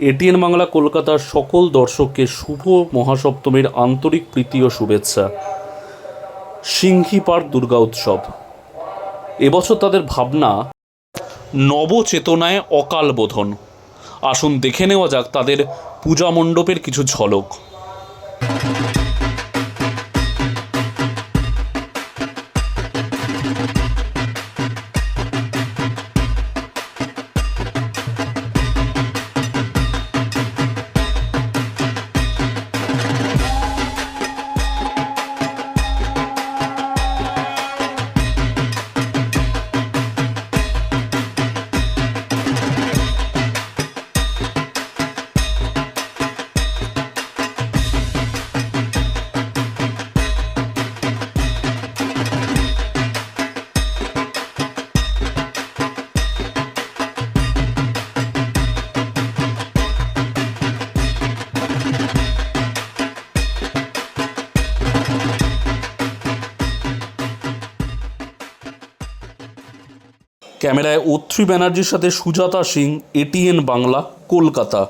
ATN Bangla কলকাতার সকল দর্শককে শুভ মহাসপ্তমীর আন্তরিক প্রীতি ও শুভেচ্ছা। সিংহিপাড় দুর্গা উৎসব। এবছর তাদের ভাবনা, নবচেতনায় অকাল বোধন। আসুন দেখে নেওয়া যাক তাদের পূজা মণ্ডপের কিছু ঝলক। ক্যামেরায় অত্রি ব্যানার্জির সাথে সুজাতা সিং এটিএন বাংলা কলকাতা।